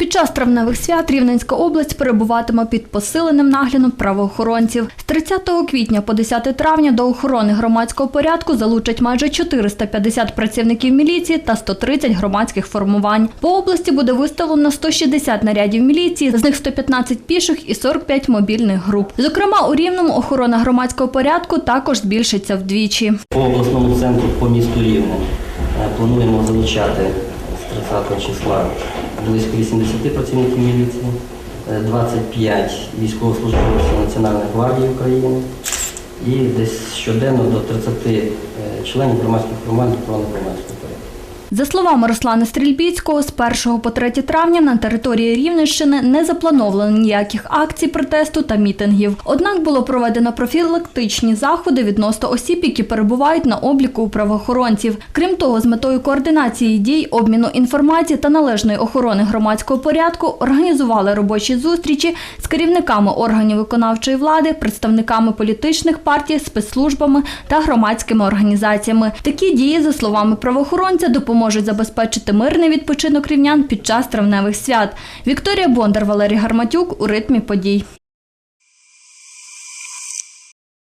Під час травневих свят Рівненська область перебуватиме під посиленим наглядом правоохоронців. З 30 квітня по 10 травня до охорони громадського порядку залучать майже 450 працівників міліції та 130 громадських формувань. По області буде виставлено 160 нарядів міліції, з них 115 піших і 45 мобільних груп. Зокрема, у Рівному охорона громадського порядку також збільшиться вдвічі. По обласному центру по місту Рівне е, плануємо залучати 30 числа близько 80 працівників міліції, е, 25 військовослужбовців Національної гвардії України і десь щоденно до 30 е, членів громадських формувань порядку. За словами Руслана Стрільбіцького, з 1 по 3 травня на території Рівненщини не заплановано ніяких акцій протесту та мітингів. Однак було проведено профілактичні заходи відносно осіб, які перебувають на обліку у правоохоронців. Крім того, з метою координації дій, обміну інформації та належної охорони громадського порядку організували робочі зустрічі з керівниками органів виконавчої влади, представниками політичних партій, спецслужбами та громадськими організаціями. Такі дії, за словами правоохоронця, допоможуть забезпечити мирний відпочинок рівнян під час травневих свят. Вікторія Бондар, Валерій Гарматюк у ритмі подій.